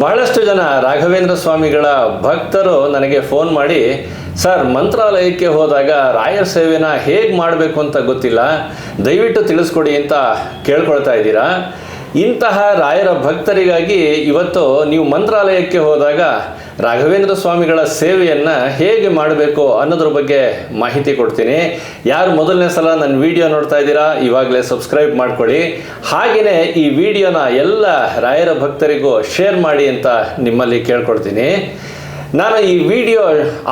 ಬಹಳಷ್ಟು ಜನ ರಾಘವೇಂದ್ರ ಸ್ವಾಮಿಗಳ ಭಕ್ತರು ನನಗೆ ಫೋನ್ ಮಾಡಿ, ಸರ್, ಮಂತ್ರಾಲಯಕ್ಕೆ ಹೋದಾಗ ರಾಯರ ಸೇವೆನ ಹೇಗೆ ಮಾಡಬೇಕು ಅಂತ ಗೊತ್ತಿಲ್ಲ. ದಯವಿಟ್ಟು ತಿಳಿಸ್ಕೊಡಿ ಅಂತ ಕೇಳ್ಕೊಳ್ತಾ ಇದ್ದೀರಾ? ಇಂತಹ ರಾಯರ ಭಕ್ತರಿಗಾಗಿ ಇವತ್ತು ನೀವು ಮಂತ್ರಾಲಯಕ್ಕೆ ಹೋದಾಗ ರಾಘವೇಂದ್ರ ಸ್ವಾಮಿಗಳ ಸೇವೆಯನ್ನು ಹೇಗೆ ಮಾಡಬೇಕು ಅನ್ನೋದ್ರ ಬಗ್ಗೆ ಮಾಹಿತಿ ಕೊಡ್ತೀನಿ. ಯಾರು ಮೊದಲನೇ ಸಲ ನನ್ನ ವಿಡಿಯೋ ನೋಡ್ತಾ ಇದ್ದೀರಾ, ಇವಾಗಲೇ ಸಬ್ಸ್ಕ್ರೈಬ್ ಮಾಡ್ಕೊಳ್ಳಿ. ಹಾಗೆಯೇ ಈ ವಿಡಿಯೋನ ಎಲ್ಲ ರಾಯರ ಭಕ್ತರಿಗೂ ಶೇರ್ ಮಾಡಿ ಅಂತ ನಿಮ್ಮಲ್ಲಿ ಕೇಳ್ಕೊಡ್ತೀನಿ ನಾನು ಈ ವಿಡಿಯೋ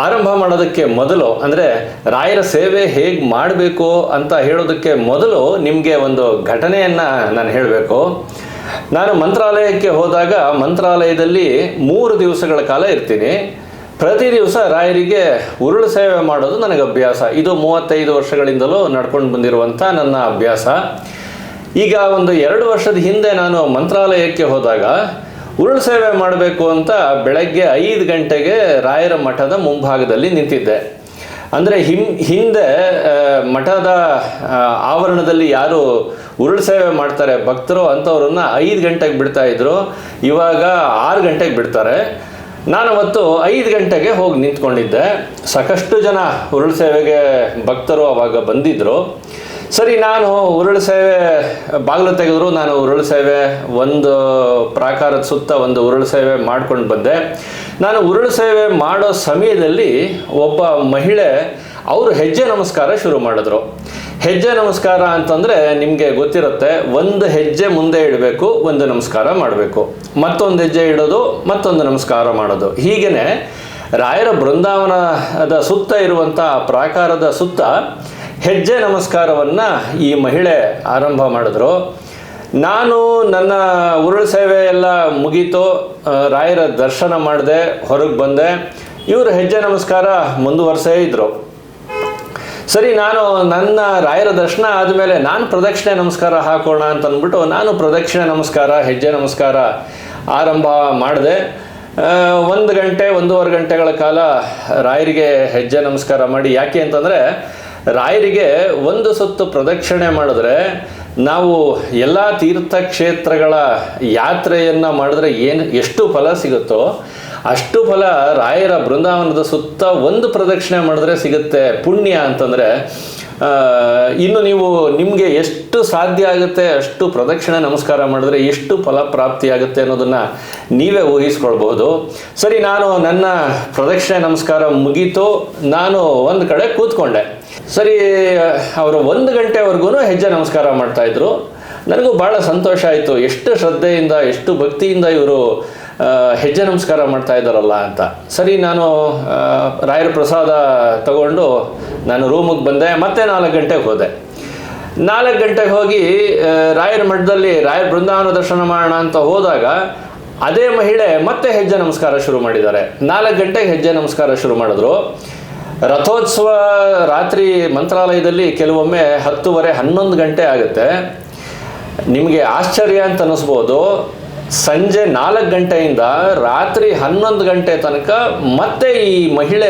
ಆರಂಭ ಮಾಡೋದಕ್ಕೆ ಮೊದಲು, ಅಂದರೆ ರಾಯರ ಸೇವೆ ಹೇಗೆ ಮಾಡಬೇಕು ಅಂತ ಹೇಳೋದಕ್ಕೆ ಮೊದಲು ನಿಮಗೆ ಒಂದು ಘಟನೆಯನ್ನು ನಾನು ಹೇಳಬೇಕು. ನಾನು ಮಂತ್ರಾಲಯಕ್ಕೆ ಹೋದಾಗ ಮಂತ್ರಾಲಯದಲ್ಲಿ ಮೂರು ದಿವಸಗಳ ಕಾಲ ಇರ್ತೀನಿ. ಪ್ರತಿ ದಿವಸ ರಾಯರಿಗೆ ಉರುಳು ಸೇವೆ ಮಾಡೋದು ನನಗೆ ಅಭ್ಯಾಸ. ಇದು ಮೂವತ್ತೈದು ವರ್ಷಗಳಿಂದಲೂ ನಡ್ಕೊಂಡು ಬಂದಿರುವಂಥ ನನ್ನ ಅಭ್ಯಾಸ. ಈಗ ಒಂದು ಎರಡು ವರ್ಷದ ಹಿಂದೆ ನಾನು ಮಂತ್ರಾಲಯಕ್ಕೆ ಹೋದಾಗ ಉರುಳು ಸೇವೆ ಮಾಡಬೇಕು ಅಂತ ಬೆಳಗ್ಗೆ ಐದು ಗಂಟೆಗೆ ರಾಯರ ಮಠದ ಮುಂಭಾಗದಲ್ಲಿ ನಿಂತಿದ್ದೆ. ಅಂದರೆ ಹಿಂ, ಹಿಂದೆ ಮಠದ ಆವರಣದಲ್ಲಿ ಯಾರು ಉರುಳು ಸೇವೆ ಮಾಡ್ತಾರೆ. ಭಕ್ತರು ಅಂಥವ್ರನ್ನ ಐದು ಗಂಟೆಗೆ ಬಿಡ್ತಾ ಇದ್ರು. ಇವಾಗ ಆರು ಗಂಟೆಗೆ ಬಿಡ್ತಾರೆ. ನಾನು ಅವತ್ತು ಐದು ಗಂಟೆಗೆ ಹೋಗಿ ನಿಂತ್ಕೊಂಡಿದ್ದೆ. ಸಾಕಷ್ಟು ಜನ ಉರುಳು ಸೇವೆಗೆ ಭಕ್ತರು ಅವಾಗ ಬಂದಿದ್ದರು ಸರಿ, ನಾನು ಉರುಳು ಸೇವೆ ಬಾಗಿಲು ತೆಗೆದ್ರು. ನಾನು ಉರುಳು ಸೇವೆ ಒಂದು ಪ್ರಾಕಾರದ ಸುತ್ತ ಒಂದು ಉರುಳು ಸೇವೆ ಮಾಡ್ಕೊಂಡು ಬಂದೆ. ನಾನು ಉರುಳು ಸೇವೆ ಮಾಡೋ ಸಮಯದಲ್ಲಿ ಒಬ್ಬ ಮಹಿಳೆ ಅವರು ಹೆಜ್ಜೆ ನಮಸ್ಕಾರ ಶುರು ಮಾಡಿದ್ರು. ಹೆಜ್ಜೆ ನಮಸ್ಕಾರ ಅಂತಂದರೆ ನಿಮಗೆ ಗೊತ್ತಿರುತ್ತೆ, ಒಂದು ಹೆಜ್ಜೆ ಮುಂದೆ ಇಡಬೇಕು, ಒಂದು ನಮಸ್ಕಾರ ಮಾಡಬೇಕು. ಮತ್ತೊಂದು ಹೆಜ್ಜೆ ಇಡೋದು, ಮತ್ತೊಂದು ನಮಸ್ಕಾರ ಮಾಡೋದು. ಹೀಗೇ ರಾಯರ ಬೃಂದಾವನದ ಸುತ್ತ ಇರುವಂಥ ಪ್ರಾಕಾರದ ಸುತ್ತ ಹೆಜ್ಜೆ ನಮಸ್ಕಾರವನ್ನು ಈ ಮಹಿಳೆ ಆರಂಭ ಮಾಡಿದ್ರು. ನಾನು ನನ್ನ ಉರುಳು ಸೇವೆ ಎಲ್ಲ ಮುಗೀತು ರಾಯರ ದರ್ಶನ ಮಾಡಿದೆ, ಹೊರಗೆ ಬಂದೆ. ಇವರು ಹೆಜ್ಜೆ ನಮಸ್ಕಾರ ಮುಂದುವರ್ಸೇ ಇದ್ರು. ಸರಿ, ನಾನು ನನ್ನ ರಾಯರ ದರ್ಶನ ಆದಮೇಲೆ ನಾನು ಪ್ರದಕ್ಷಿಣೆ ನಮಸ್ಕಾರ ಹಾಕೋಣ ಅಂತ ಅಂದ್ಬಿಟ್ಟು ನಾನು ಪ್ರದಕ್ಷಿಣೆ ನಮಸ್ಕಾರ, ಹೆಜ್ಜೆ ನಮಸ್ಕಾರ ಆರಂಭ ಮಾಡಿದೆ. ಒಂದು ಗಂಟೆ, ಒಂದೂವರೆ ಗಂಟೆಗಳ ಕಾಲ ರಾಯರಿಗೆ ಹೆಜ್ಜೆ ನಮಸ್ಕಾರ ಮಾಡಿ. ಯಾಕೆ ಅಂತಂದರೆ, ರಾಯರಿಗೆ ಒಂದು ಸುತ್ತು ಪ್ರದಕ್ಷಿಣೆ ಮಾಡಿದ್ರೆ, ನಾವು ಎಲ್ಲ ತೀರ್ಥಕ್ಷೇತ್ರಗಳ ಯಾತ್ರೆಯನ್ನು ಮಾಡಿದ್ರೆ ಏನು, ಎಷ್ಟು ಫಲ ಸಿಗುತ್ತೋ ಅಷ್ಟು ಫಲ ರಾಯರ ಬೃಂದಾವನದ ಸುತ್ತ ಒಂದು ಪ್ರದಕ್ಷಿಣೆ ಮಾಡಿದ್ರೆ ಸಿಗುತ್ತೆ ಪುಣ್ಯ ಅಂತಂದರೆ ಇನ್ನು ನೀವು ನಿಮಗೆ ಎಷ್ಟು ಸಾಧ್ಯ ಆಗುತ್ತೆ, ಅಷ್ಟು ಪ್ರದಕ್ಷಿಣೆ ನಮಸ್ಕಾರ ಮಾಡಿದ್ರೆ ಎಷ್ಟು ಫಲ ಪ್ರಾಪ್ತಿಯಾಗುತ್ತೆ ಅನ್ನೋದನ್ನು ನೀವೇ ಊಹಿಸ್ಕೊಳ್ಬಹುದು. ಸರಿ, ನಾನು ನನ್ನ ಪ್ರದಕ್ಷಿಣೆ ನಮಸ್ಕಾರ ಮುಗೀತು. ನಾನು ಒಂದು ಕಡೆ ಕೂತ್ಕೊಂಡೆ. ಸರಿ, ಅವರು ಒಂದು ಗಂಟೆವರೆಗೂ ಹೆಜ್ಜೆ ನಮಸ್ಕಾರ ಮಾಡ್ತಾಯಿದ್ರು ನನಗೂ ಭಾಳ ಸಂತೋಷ ಆಯಿತು. ಎಷ್ಟು ಶ್ರದ್ಧೆಯಿಂದ, ಎಷ್ಟು ಭಕ್ತಿಯಿಂದ ಇವರು ಹೆಜ್ಜೆ ನಮಸ್ಕಾರ ಮಾಡ್ತಾ ಇದ್ದಾರಲ್ಲ ಅಂತ. ಸರಿ, ನಾನು ರಾಯರ ಪ್ರಸಾದ ತಗೊಂಡು ನಾನು ರೂಮಿಗೆ ಬಂದೆ, ಮತ್ತೆ ನಾಲ್ಕು ಗಂಟೆಗೆ ಹೋದೆ. ನಾಲ್ಕು ಗಂಟೆಗೆ ಹೋಗಿ ರಾಯರ ಮಠದಲ್ಲಿ ರಾಯರ ಬೃಂದಾವನ ದರ್ಶನ ಮಾಡೋಣ ಅಂತ ಹೋದಾಗ ಅದೇ ಮಹಿಳೆ ಮತ್ತೆ ಹೆಜ್ಜೆ ನಮಸ್ಕಾರ ಶುರು ಮಾಡಿದ್ದಾರೆ. ನಾಲ್ಕು ಗಂಟೆಗೆ ಹೆಜ್ಜೆ ನಮಸ್ಕಾರ ಶುರು ಮಾಡಿದ್ರು. ರಥೋತ್ಸವ ರಾತ್ರಿ ಮಂತ್ರಾಲಯದಲ್ಲಿ ಕೆಲವೊಮ್ಮೆ ಹತ್ತುವರೆ ಹನ್ನೊಂದು ಗಂಟೆ ಆಗುತ್ತೆ. ನಿಮಗೆ ಆಶ್ಚರ್ಯ ಅಂತ ಅನ್ನಿಸ್ಬೋದು. ಸಂಜೆ ನಾಲ್ಕು ಗಂಟೆಯಿಂದ ರಾತ್ರಿ ಹನ್ನೊಂದು ಗಂಟೆ ತನಕ ಮತ್ತೆ ಈ ಮಹಿಳೆ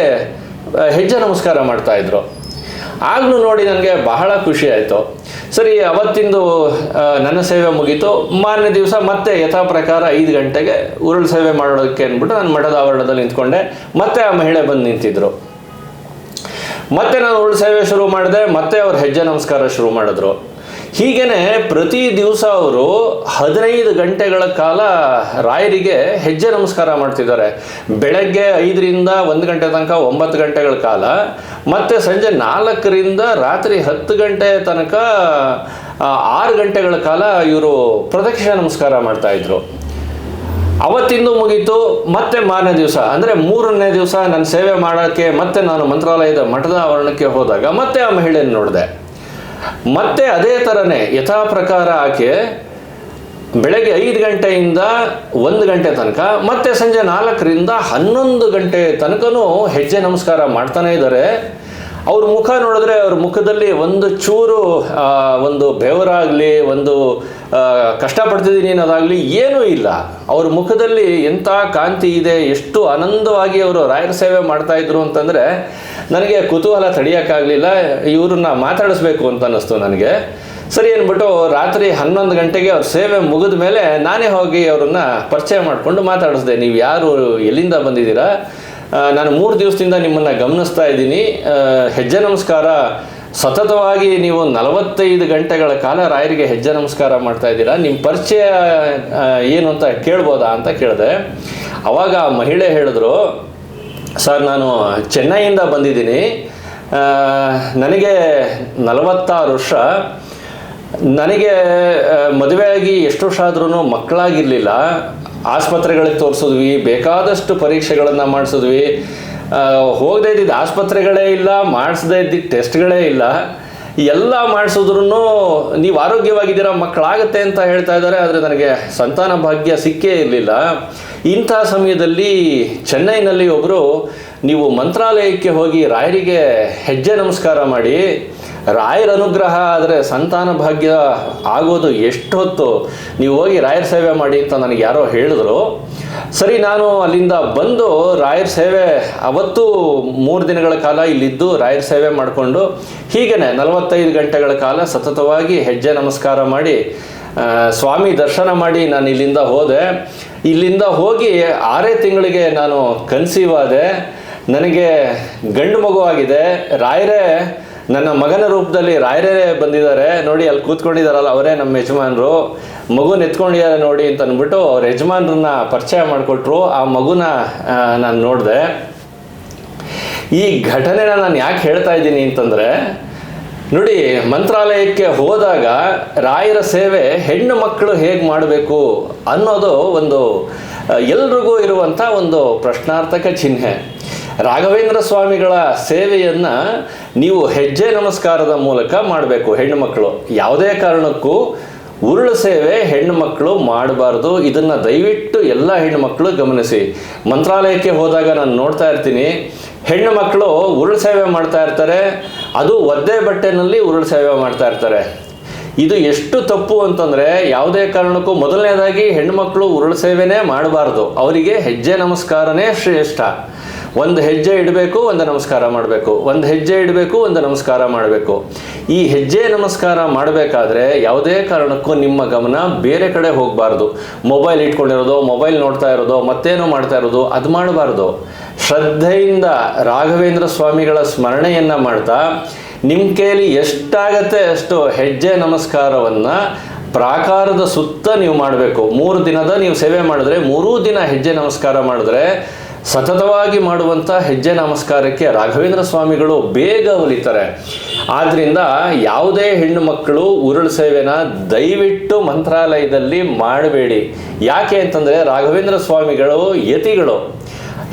ಹೆಜ್ಜೆ ನಮಸ್ಕಾರ ಮಾಡ್ತಾ ಇದ್ರು. ಆಗಲೂ ನೋಡಿ ನನಗೆ ಬಹಳ ಖುಷಿ ಆಯಿತು. ಸರಿ, ಅವತ್ತಿಂದು ನನ್ನ ಸೇವೆ ಮುಗೀತು. ಮಾರನೇ ದಿವಸ ಮತ್ತೆ ಯಥಾ ಪ್ರಕಾರ ಐದು ಗಂಟೆಗೆ ಉರುಳು ಸೇವೆ ಮಾಡೋದಕ್ಕೆ ಅಂದ್ಬಿಟ್ಟು ನಾನು ಮಠದ ಆವರಣದಲ್ಲಿ ನಿಂತ್ಕೊಂಡೆ. ಮತ್ತೆ ಆ ಮಹಿಳೆ ಬಂದು ನಿಂತಿದ್ರು. ಮತ್ತೆ ನಾನು ಉರುಳು ಸೇವೆ ಶುರು ಮಾಡಿದೆ, ಮತ್ತೆ ಅವ್ರು ಹೆಜ್ಜೆ ನಮಸ್ಕಾರ ಶುರು ಮಾಡಿದ್ರು. ಹೀಗೇನೆ ಪ್ರತಿ ದಿವಸ ಅವರು ಹದಿನೈದು ಗಂಟೆಗಳ ಕಾಲ ರಾಯರಿಗೆ ಹೆಜ್ಜೆ ನಮಸ್ಕಾರ ಮಾಡ್ತಿದ್ದಾರೆ. ಬೆಳಗ್ಗೆ ಐದರಿಂದ ಒಂದು ಗಂಟೆ ತನಕ, ಒಂಬತ್ತು ಗಂಟೆಗಳ ಕಾಲ, ಮತ್ತೆ ಸಂಜೆ ನಾಲ್ಕರಿಂದ ರಾತ್ರಿ ಹತ್ತು ಗಂಟೆ ತನಕ ಆರು ಗಂಟೆಗಳ ಕಾಲ ಇವರು ಪ್ರದಕ್ಷಿಣೆ ನಮಸ್ಕಾರ ಮಾಡ್ತಾಯಿದ್ರು ಅವತ್ತಿಂದು ಮುಗೀತು, ಮತ್ತೆ ಮಾರನೇ ದಿವಸ, ಅಂದರೆ ಮೂರನೇ ದಿವಸ ನನ್ನ ಸೇವೆ ಮಾಡೋಕ್ಕೆ, ಮತ್ತೆ ನಾನು ಮಂತ್ರಾಲಯದ ಮಠದ ಆವರಣಕ್ಕೆ ಹೋದಾಗ, ಮತ್ತೆ ಆ ಮಹಿಳೆಯನ್ನು ನೋಡಿದೆ. ಮತ್ತೆ ಅದೇ ಥರನೇ ಯಥಾ ಪ್ರಕಾರ ಆಕೆ ಬೆಳಗ್ಗೆ ಐದು ಗಂಟೆಯಿಂದ ಒಂದು ಗಂಟೆ ತನಕ, ಮತ್ತೆ ಸಂಜೆ ನಾಲ್ಕರಿಂದ ಹನ್ನೊಂದು ಗಂಟೆ ತನಕನೂ ಹೆಜ್ಜೆ ನಮಸ್ಕಾರ ಮಾಡ್ತಾನೆ ಇದ್ದಾರೆ. ಅವ್ರ ಮುಖ ನೋಡಿದ್ರೆ ಅವ್ರ ಮುಖದಲ್ಲಿ ಒಂದು ಚೂರು ಒಂದು ಬೆವರಾಗಲಿ, ಒಂದು ಕಷ್ಟಪಡ್ತಿದ್ದೀನಿ ಅನ್ನೋದಾಗಲಿ ಏನೂ ಇಲ್ಲ. ಅವ್ರ ಮುಖದಲ್ಲಿ ಎಂಥ ಕಾಂತಿ ಇದೆ, ಎಷ್ಟು ಆನಂದವಾಗಿ ಅವರು ರಾಯರ ಸೇವೆ ಮಾಡ್ತಾ ಇದ್ರು ಅಂತಂದರೆ ನನಗೆ ಕುತೂಹಲ ತಡೆಯೋಕ್ಕಾಗಲಿಲ್ಲ, ಇವ್ರನ್ನ ಮಾತಾಡಿಸ್ಬೇಕು ಅಂತ ಅನ್ನಿಸ್ತು ನನಗೆ. ಸರಿ ಅಂದ್ಬಿಟ್ಟು ರಾತ್ರಿ ಹನ್ನೊಂದು ಗಂಟೆಗೆ ಅವ್ರ ಸೇವೆ ಮುಗಿದ ಮೇಲೆ ನಾನೇ ಹೋಗಿ ಅವ್ರನ್ನ ಪರಿಚಯ ಮಾಡಿಕೊಂಡು ಮಾತಾಡಿಸ್ದೆ. ನೀವು ಯಾರು, ಎಲ್ಲಿಂದ ಬಂದಿದ್ದೀರಾ? ನಾನು ಮೂರು ದಿವಸದಿಂದ ನಿಮ್ಮನ್ನು ಗಮನಿಸ್ತಾ ಇದ್ದೀನಿ. ಹೆಜ್ಜೆ ನಮಸ್ಕಾರ. ಸತತವಾಗಿ ನೀವು ನಲವತ್ತೈದು ಗಂಟೆಗಳ ಕಾಲ ರಾಯರಿಗೆ ಹೆಜ್ಜೆ ನಮಸ್ಕಾರ ಮಾಡ್ತಾ ಇದ್ದೀರಾ? ನಿಮ್ಮ ಪರಿಚಯ ಏನು ಅಂತ ಕೇಳ್ಬೋದಾ ಅಂತ ಕೇಳಿದೆ. ಅವಾಗ ಮಹಿಳೆ ಹೇಳಿದ್ರು ಸರ್, ನಾನು ಚೆನ್ನೈಯಿಂದ ಬಂದಿದ್ದೀನಿ. ನನಗೆ ನಲವತ್ತಾರು ವರ್ಷ. ನನಗೆ ಮದುವೆಯಾಗಿ ಎಷ್ಟು ವರ್ಷ ಆದ್ರೂ ಮಕ್ಕಳಾಗಿರಲಿಲ್ಲ. ಆಸ್ಪತ್ರೆಗಳಿಗೆ ತೋರಿಸಿದ್ವಿ, ಬೇಕಾದಷ್ಟು ಪರೀಕ್ಷೆಗಳನ್ನು ಮಾಡಿಸಿದ್ವಿ. ಹೋಗದೇ ಇದ್ದಿದ್ದು ಆಸ್ಪತ್ರೆಗಳೇ ಇಲ್ಲ, ಮಾಡಿಸದೇ ಇದ್ದಿದ್ದು ಟೆಸ್ಟ್ಗಳೇ ಇಲ್ಲ. ಎಲ್ಲ ಮಾಡಿಸಿದ್ರು ನೀವು ಆರೋಗ್ಯವಾಗಿದ್ದೀರಾ ಮಕ್ಕಳಾಗತ್ತೆ ಅಂತ ಹೇಳ್ತಾ ಇದ್ದಾರೆ, ಆದರೆ ನನಗೆ ಸಂತಾನ ಭಾಗ್ಯ ಸಿಕ್ಕೇ ಇರಲಿಲ್ಲ. ಇಂಥ ಸಮಯದಲ್ಲಿ ಚೆನ್ನೈನಲ್ಲಿ ಒಬ್ಬರು ನೀವು ಮಂತ್ರಾಲಯಕ್ಕೆ ಹೋಗಿ ರಾಯರಿಗೆ ಹೆಜ್ಜೆ ನಮಸ್ಕಾರ ಮಾಡಿ ರಾಯರ ಅನುಗ್ರಹ ಆದರೆ ಸಂತಾನ ಭಾಗ್ಯ ಆಗೋದು ಎಷ್ಟು ಹೊತ್ತು? ನೀವು ಹೋಗಿ ರಾಯರ ಸೇವೆ ಮಾಡಿ ಅಂತ ನನಗೆ ಯಾರೋ ಹೇಳಿದ್ರು. ಸರಿ, ನಾನು ಅಲ್ಲಿಂದ ಬಂದು ರಾಯರ ಸೇವೆ ಅವತ್ತು ಮೂರು ದಿನಗಳ ಕಾಲ ಇಲ್ಲಿದ್ದು ರಾಯರ ಸೇವೆ ಮಾಡಿಕೊಂಡು ಹೀಗೇನೆ ನಲವತ್ತೈದು ಗಂಟೆಗಳ ಕಾಲ ಸತತವಾಗಿ ಹೆಜ್ಜೆ ನಮಸ್ಕಾರ ಮಾಡಿ ಸ್ವಾಮಿ ದರ್ಶನ ಮಾಡಿ ನಾನು ಇಲ್ಲಿಂದ ಹೋದೆ. ಇಲ್ಲಿಂದ ಹೋಗಿ ಆರೇ ತಿಂಗಳಿಗೆ ನಾನು ಕನ್ಸೀವ್ ಆದೆ. ನನಗೆ ಗಂಡು ಮಗುವಾಗಿದೆ ರಾಯರೇ ನನ್ನ ಮಗನ ರೂಪದಲ್ಲಿ ರಾಯರೇ ಬಂದಿದ್ದಾರೆ. ನೋಡಿ, ಅಲ್ಲಿ ಕೂತ್ಕೊಂಡಿದ್ದಾರಲ್ಲ ಅವರೇ ನಮ್ಮ ಯಜಮಾನರು. ಮಗು ನೆತ್ಕೊಂಡಿದ್ದಾರೆ ನೋಡಿ ಅಂತ ಅಂದ್ಬಿಟ್ಟು ಅವ್ರ ಯಜಮಾನ್ರನ್ನ ಪರಿಚಯ ಮಾಡಿಕೊಟ್ರು. ಆ ಮಗುನ ನಾನು ನೋಡಿದೆ. ಈ ಘಟನೆನ ನಾನು ಯಾಕೆ ಹೇಳ್ತಾ ಇದ್ದೀನಿ ಅಂತಂದರೆ, ನೋಡಿ, ಮಂತ್ರಾಲಯಕ್ಕೆ ಹೋದಾಗ ರಾಯರ ಸೇವೆ ಹೆಣ್ಣು ಮಕ್ಕಳು ಹೇಗೆ ಮಾಡಬೇಕು ಅನ್ನೋದು ಒಂದು, ಎಲ್ರಿಗೂ ಇರುವಂಥ ಒಂದು ಪ್ರಶ್ನಾರ್ಥಕ ಚಿಹ್ನೆ. ರಾಘವೇಂದ್ರ ಸ್ವಾಮಿಗಳ ಸೇವೆಯನ್ನು ನೀವು ಹೆಜ್ಜೆ ನಮಸ್ಕಾರದ ಮೂಲಕ ಮಾಡಬೇಕು ಹೆಣ್ಣು ಮಕ್ಕಳು. ಯಾವುದೇ ಕಾರಣಕ್ಕೂ ಉರುಳು ಸೇವೆ ಹೆಣ್ಣು ಮಕ್ಕಳು ಮಾಡಬಾರ್ದು. ಇದನ್ನು ದಯವಿಟ್ಟು ಎಲ್ಲ ಹೆಣ್ಣು ಮಕ್ಕಳು ಗಮನಿಸಿ. ಮಂತ್ರಾಲಯಕ್ಕೆ ಹೋದಾಗ ನಾನು ನೋಡ್ತಾ ಇರ್ತೀನಿ. ಹೆಣ್ಣು ಮಕ್ಕಳು ಉರುಳು ಸೇವೆ ಮಾಡ್ತಾ ಇರ್ತಾರೆ. ಅದು ಒದ್ದೆ ಬಟ್ಟೆನಲ್ಲಿ ಉರುಳು ಸೇವೆ ಮಾಡ್ತಾ ಇರ್ತಾರೆ. ಇದು ಎಷ್ಟು ತಪ್ಪು ಅಂತಂದರೆ ಯಾವುದೇ ಕಾರಣಕ್ಕೂ ಮೊದಲನೇದಾಗಿ ಹೆಣ್ಣುಮಕ್ಕಳು ಉರುಳು ಸೇವೆನೇ ಮಾಡಬಾರ್ದು. ಅವರಿಗೆ ಹೆಜ್ಜೆ ನಮಸ್ಕಾರನೇ ಶ್ರೇಷ್ಠ. ಒಂದು ಹೆಜ್ಜೆ ಇಡಬೇಕು, ಒಂದು ನಮಸ್ಕಾರ ಮಾಡಬೇಕು. ಒಂದು ಹೆಜ್ಜೆ ಇಡಬೇಕು, ಒಂದು ನಮಸ್ಕಾರ ಮಾಡಬೇಕು. ಈ ಹೆಜ್ಜೆ ನಮಸ್ಕಾರ ಮಾಡಬೇಕಾದ್ರೆ ಯಾವುದೇ ಕಾರಣಕ್ಕೂ ನಿಮ್ಮ ಗಮನ ಬೇರೆ ಕಡೆ ಹೋಗಬಾರ್ದು. ಮೊಬೈಲ್ ಇಟ್ಕೊಂಡಿರೋದು, ಮೊಬೈಲ್ ನೋಡ್ತಾ ಇರೋದು, ಮತ್ತೇನೋ ಮಾಡ್ತಾ ಇರೋದು, ಅದು ಮಾಡಬಾರ್ದು. ಶ್ರದ್ಧೆಯಿಂದ ರಾಘವೇಂದ್ರ ಸ್ವಾಮಿಗಳ ಸ್ಮರಣೆಯನ್ನು ಮಾಡ್ತಾ ನಿಮ್ಮ ಕೈಯಲ್ಲಿ ಎಷ್ಟಾಗತ್ತೆ ಅಷ್ಟು ಹೆಜ್ಜೆ ನಮಸ್ಕಾರವನ್ನು ಪ್ರಾಕಾರದ ಸುತ್ತ ನೀವು ಮಾಡಬೇಕು. ಮೂರು ದಿನದ ನೀವು ಸೇವೆ ಮಾಡಿದ್ರೆ, ಮೂರೂ ದಿನ ಹೆಜ್ಜೆ ನಮಸ್ಕಾರ ಮಾಡಿದ್ರೆ ಸತತವಾಗಿ ಮಾಡುವಂಥ ಹೆಜ್ಜೆ ನಮಸ್ಕಾರಕ್ಕೆ ರಾಘವೇಂದ್ರ ಸ್ವಾಮಿಗಳು ಬೇಗ ಒಲಿತಾರೆ. ಆದ್ದರಿಂದ ಯಾವುದೇ ಹೆಣ್ಣು ಮಕ್ಕಳು ಉರುಳು ಸೇವೆನ ದಯವಿಟ್ಟು ಮಂತ್ರಾಲಯದಲ್ಲಿ ಮಾಡಬೇಡಿ. ಯಾಕೆ ಅಂತಂದರೆ ರಾಘವೇಂದ್ರ ಸ್ವಾಮಿಗಳು ಯತಿಗಳು.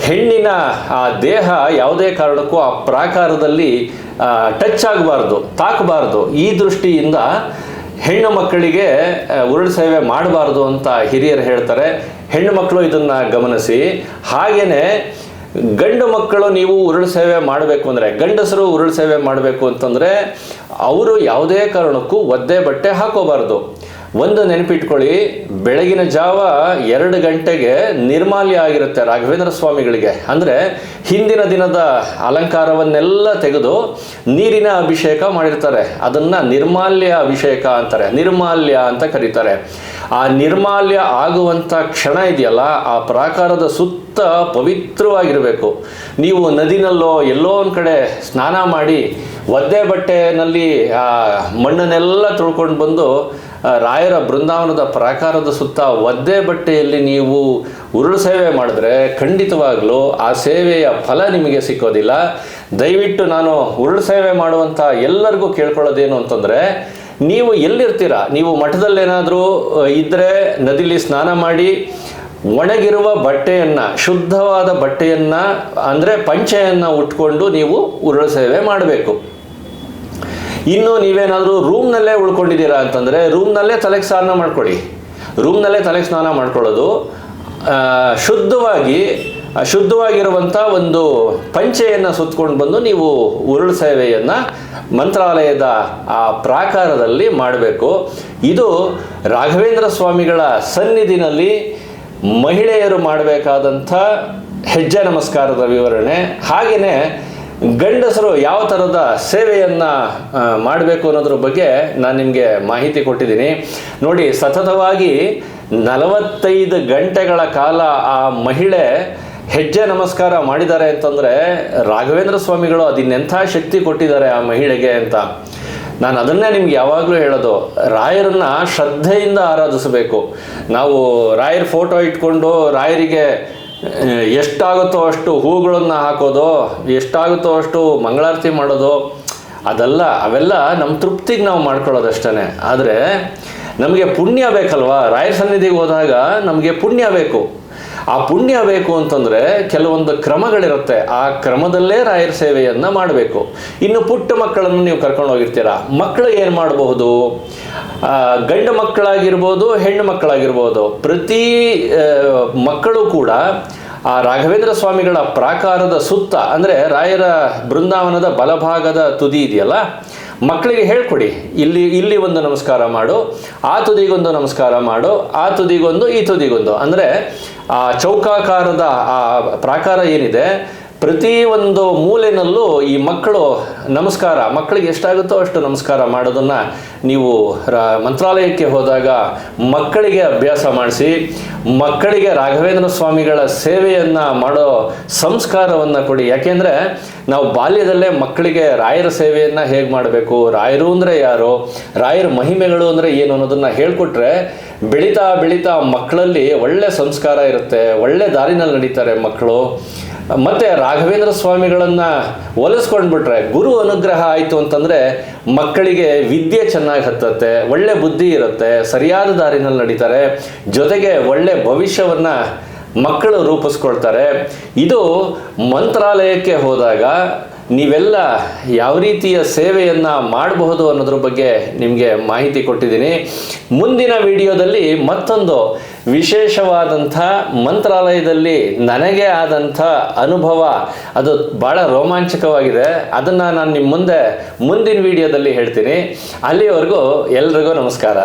ಹೆಣ್ಣಿನ ಆ ದೇಹ ಯಾವುದೇ ಕಾರಣಕ್ಕೂ ಆ ಪ್ರಾಕಾರದಲ್ಲಿ ಟಚ್ ಆಗಬಾರ್ದು, ತಾಕಬಾರ್ದು. ಈ ದೃಷ್ಟಿಯಿಂದ ಹೆಣ್ಣು ಮಕ್ಕಳಿಗೆ ಉರುಳು ಸೇವೆ ಮಾಡಬಾರ್ದು ಅಂತ ಹಿರಿಯರು ಹೇಳ್ತಾರೆ. ಹೆಣ್ಣು ಮಕ್ಕಳು ಇದನ್ನು ಗಮನಿಸಿ. ಹಾಗೆಯೇ ಗಂಡು ಮಕ್ಕಳು ನೀವು ಉರುಳು ಸೇವೆ ಮಾಡಬೇಕು ಅಂದರೆ, ಗಂಡಸರು ಉರುಳು ಸೇವೆ ಮಾಡಬೇಕು ಅಂತಂದರೆ, ಅವರು ಯಾವುದೇ ಕಾರಣಕ್ಕೂ ಒದ್ದೆ ಬಟ್ಟೆ ಹಾಕೋಬಾರ್ದು. ಒಂದು ನೆನಪಿಟ್ಕೊಳ್ಳಿ, ಬೆಳಗಿನ ಜಾವ ಎರಡು ಗಂಟೆಗೆ ನಿರ್ಮಾಲ್ಯ ಆಗಿರುತ್ತೆ ರಾಘವೇಂದ್ರ ಸ್ವಾಮಿಗಳಿಗೆ. ಅಂದರೆ ಹಿಂದಿನ ದಿನದ ಅಲಂಕಾರವನ್ನೆಲ್ಲ ತೆಗೆದು ನೀರಿನ ಅಭಿಷೇಕ ಮಾಡಿರ್ತಾರೆ. ಅದನ್ನು ನಿರ್ಮಾಲ್ಯ ಅಭಿಷೇಕ ಅಂತಾರೆ. ನಿರ್ಮಾಲ್ಯ ಅಂತ ಕರೀತಾರೆ. ಆ ನಿರ್ಮಾಲ್ಯ ಆಗುವಂಥ ಕ್ಷಣ ಇದೆಯಲ್ಲ, ಆ ಪ್ರಾಕಾರದ ಸುತ್ತ ಪವಿತ್ರವಾಗಿರಬೇಕು. ನೀವು ನದಿನಲ್ಲೋ ಎಲ್ಲೋ ಒಂದು ಕಡೆ ಸ್ನಾನ ಮಾಡಿ ಒದ್ದೆ ಬಟ್ಟೆನಲ್ಲಿ, ಆ, ಮಣ್ಣನ್ನೆಲ್ಲ ತೊಳ್ಕೊಂಡು ಬಂದು ರಾಯರ ಬೃಂದಾವನದ ಪ್ರಾಕಾರದ ಸುತ್ತ ಒದ್ದೆ ಬಟ್ಟೆಯಲ್ಲಿ ನೀವು ಉರುಳು ಸೇವೆ ಮಾಡಿದ್ರೆ ಖಂಡಿತವಾಗಲೂ ಆ ಸೇವೆಯ ಫಲ ನಿಮಗೆ ಸಿಕ್ಕೋದಿಲ್ಲ. ದಯವಿಟ್ಟು ನಾನು ಉರುಳು ಸೇವೆ ಮಾಡುವಂಥ ಎಲ್ಲರಿಗೂ ಕೇಳ್ಕೊಳ್ಳೋದೇನು ಅಂತಂದರೆ ನೀವು ಎಲ್ಲಿರ್ತೀರ? ನೀವು ಮಠದಲ್ಲೇನಾದರೂ ಇದ್ದರೆ ನದಿಲಿ ಸ್ನಾನ ಮಾಡಿ, ಒಣಗಿರುವ ಬಟ್ಟೆಯನ್ನು, ಶುದ್ಧವಾದ ಬಟ್ಟೆಯನ್ನು, ಅಂದರೆ ಪಂಚೆಯನ್ನು ಉಟ್ಕೊಂಡು ನೀವು ಉರುಳು ಸೇವೆ ಮಾಡಬೇಕು. ಇನ್ನು ನೀವೇನಾದರೂ ರೂಮ್ನಲ್ಲೇ ಉಳ್ಕೊಂಡಿದ್ದೀರಾ ಅಂತಂದರೆ, ರೂಮ್ನಲ್ಲೇ ತಲೆಗೆ ಸ್ನಾನ ಮಾಡ್ಕೊಳ್ಳಿ ರೂಮ್ನಲ್ಲೇ ತಲೆಗೆ ಸ್ನಾನ ಮಾಡ್ಕೊಳ್ಳೋದು ಶುದ್ಧವಾಗಿ ಶುದ್ಧವಾಗಿರುವಂಥ ಒಂದು ಪಂಚೆಯನ್ನು ಸುತ್ತಕೊಂಡು ಬಂದು ನೀವು ಉರುಳು ಸೇವೆಯನ್ನು ಮಂತ್ರಾಲಯದ ಆ ಪ್ರಾಕಾರದಲ್ಲಿ ಮಾಡಬೇಕು. ಇದು ರಾಘವೇಂದ್ರ ಸ್ವಾಮಿಗಳ ಸನ್ನಿಧಿನಲ್ಲಿ ಮಹಿಳೆಯರು ಮಾಡಬೇಕಾದಂಥ ಹೆಜ್ಜೆ ನಮಸ್ಕಾರದ ವಿವರಣೆ. ಹಾಗೆಯೇ ಗಂಡಸರು ಯಾವ ಥರದ ಸೇವೆಯನ್ನು ಮಾಡಬೇಕು ಅನ್ನೋದ್ರ ಬಗ್ಗೆ ನಾನು ನಿಮಗೆ ಮಾಹಿತಿ ಕೊಟ್ಟಿದ್ದೀನಿ. ನೋಡಿ, ಸತತವಾಗಿ ನಲವತ್ತೈದು ಗಂಟೆಗಳ ಕಾಲ ಆ ಮಹಿಳೆ ಹೆಜ್ಜೆ ನಮಸ್ಕಾರ ಮಾಡಿದ್ದಾರೆ ಅಂತಂದರೆ ರಾಘವೇಂದ್ರ ಸ್ವಾಮಿಗಳು ಅದಿನ್ನೆಂಥ ಶಕ್ತಿ ಕೊಟ್ಟಿದ್ದಾರೆ ಆ ಮಹಿಳೆಗೆ ಅಂತ. ನಾನು ಅದನ್ನೇ ನಿಮ್ಗೆ ಯಾವಾಗಲೂ ಹೇಳೋದು, ರಾಯರನ್ನ ಶ್ರದ್ಧೆಯಿಂದ ಆರಾಧಿಸಬೇಕು. ನಾವು ರಾಯರ ಫೋಟೋ ಇಟ್ಕೊಂಡು ರಾಯರಿಗೆ ಎಷ್ಟಾಗುತ್ತೋ ಅಷ್ಟು ಹೂಗಳನ್ನು ಹಾಕೋದು, ಎಷ್ಟಾಗುತ್ತೋ ಅಷ್ಟು ಮಂಗಳಾರತಿ ಮಾಡೋದು, ಅದೆಲ್ಲ, ಅವೆಲ್ಲ ನಮ್ಮ ತೃಪ್ತಿಗೆ ನಾವು ಮಾಡ್ಕೊಳ್ಳೋದಷ್ಟೇ ಆದರೆ ನಮಗೆ ಪುಣ್ಯ ಬೇಕಲ್ವಾ? ರಾಯರ ಸನ್ನಿಧಿಗೆ ಹೋದಾಗ ನಮಗೆ ಪುಣ್ಯ ಬೇಕು. ಆ ಪುಣ್ಯ ಬೇಕು ಅಂತಂದರೆ ಕೆಲವೊಂದು ಕ್ರಮಗಳಿರುತ್ತೆ. ಆ ಕ್ರಮದಲ್ಲೇ ರಾಯರ ಸೇವೆಯನ್ನು ಮಾಡಬೇಕು. ಇನ್ನು ಪುಟ್ಟ ಮಕ್ಕಳನ್ನು ನೀವು ಕರ್ಕೊಂಡು ಹೋಗಿರ್ತೀರಾ? ಮಕ್ಕಳು ಏನು ಮಾಡಬಹುದು? ಗಂಡು ಮಕ್ಕಳಾಗಿರ್ಬೋದು, ಹೆಣ್ಣು ಮಕ್ಕಳಾಗಿರ್ಬೋದು. ಪ್ರತಿ ಮಕ್ಕಳು ಕೂಡ ಆ ರಾಘವೇಂದ್ರ ಸ್ವಾಮಿಗಳ ಪ್ರಾಕಾರದ ಸುತ್ತ, ಅಂದರೆ ರಾಯರ ಬೃಂದಾವನದ ಬಲಭಾಗದ ತುದಿ ಇದೆಯಲ್ಲ ಮಕ್ಕಳಿಗೆ ಹೇಳ್ಕೊಡಿ. ಇಲ್ಲಿ ಇಲ್ಲಿ ಒಂದು ನಮಸ್ಕಾರ ಮಾಡು, ಆ ತುದಿಗೊಂದು ನಮಸ್ಕಾರ ಮಾಡು, ಆ ತುದಿಗೊಂದು ಈ ತುದಿಗೊಂದು. ಅಂದರೆ, ಆ ಚೌಕಾಕಾರದ ಆ ಪ್ರಾಕಾರ ಏನಿದೆ ಪ್ರತಿ ಒಂದು ಮೂಲೆನಲ್ಲೂ ಈ ಮಕ್ಕಳು ನಮಸ್ಕಾರ, ಮಕ್ಕಳಿಗೆ ಎಷ್ಟಾಗುತ್ತೋ ಅಷ್ಟು ನಮಸ್ಕಾರ ಮಾಡೋದನ್ನು ನೀವು ಮಂತ್ರಾಲಯಕ್ಕೆ ಹೋದಾಗ ಮಕ್ಕಳಿಗೆ ಅಭ್ಯಾಸ ಮಾಡಿಸಿ, ಮಕ್ಕಳಿಗೆ ರಾಘವೇಂದ್ರ ಸ್ವಾಮಿಗಳ ಸೇವೆಯನ್ನು ಮಾಡೋ ಸಂಸ್ಕಾರವನ್ನು ಕೊಡಿ. ಯಾಕೆಂದರೆ ನಾವು ಬಾಲ್ಯದಲ್ಲೇ ಮಕ್ಕಳಿಗೆ ರಾಯರ ಸೇವೆಯನ್ನು ಹೇಗೆ ಮಾಡಬೇಕು, ರಾಯರು ಅಂದರೆ ಯಾರು, ರಾಯರ ಮಹಿಮೆಗಳು ಅಂದರೆ ಏನು ಅನ್ನೋದನ್ನು ಹೇಳ್ಕೊಟ್ರೆ ಬೆಳೀತಾ ಬೆಳೀತಾ ಮಕ್ಕಳಲ್ಲಿ ಒಳ್ಳೆ ಸಂಸ್ಕಾರ ಇರುತ್ತೆ, ಒಳ್ಳೆ ದಾರಿನಲ್ಲಿ ನಡೀತಾರೆ ಮಕ್ಕಳು. ಮತ್ತೆ ರಾಘವೇಂದ್ರ ಸ್ವಾಮಿಗಳನ್ನು ಒಲಿಸ್ಕೊಂಡ್ಬಿಟ್ರೆ ಗುರು ಅನುಗ್ರಹ ಆಯಿತು ಅಂತಂದರೆ ಮಕ್ಕಳಿಗೆ ವಿದ್ಯೆ ಚೆನ್ನಾಗಿ ಹತ್ತತ್ತೆ, ಒಳ್ಳೆ ಬುದ್ಧಿ ಇರುತ್ತೆ, ಸರಿಯಾದ ದಾರಿನಲ್ಲಿ ನಡೀತಾರೆ, ಜೊತೆಗೆ ಒಳ್ಳೆ ಭವಿಷ್ಯವನ್ನು ಮಕ್ಕಳು ರೂಪಿಸ್ಕೊಳ್ತಾರೆ. ಇದು ಮಂತ್ರಾಲಯಕ್ಕೆ ಹೋದಾಗ ನೀವೆಲ್ಲ ಯಾವ ರೀತಿಯ ಸೇವೆಯನ್ನು ಮಾಡಬಹುದು ಅನ್ನೋದ್ರ ಬಗ್ಗೆ ನಿಮಗೆ ಮಾಹಿತಿ ಕೊಟ್ಟಿದ್ದೀನಿ. ಮುಂದಿನ ವಿಡಿಯೋದಲ್ಲಿ ಮತ್ತೊಂದು ವಿಶೇಷವಾದಂಥ ಮಂತ್ರಾಲಯದಲ್ಲಿ ನನಗೆ ಆದಂಥ ಅನುಭವ. ಅದು ಭಾಳ ರೋಮಾಂಚಕವಾಗಿದೆ. ಅದನ್ನು ನಾನು ನಿಮ್ಮ ಮುಂದೆ ಮುಂದಿನ ವಿಡಿಯೋದಲ್ಲಿ ಹೇಳ್ತೀನಿ. ಅಲ್ಲಿವರೆಗೂ ಎಲ್ರಿಗೂ ನಮಸ್ಕಾರ.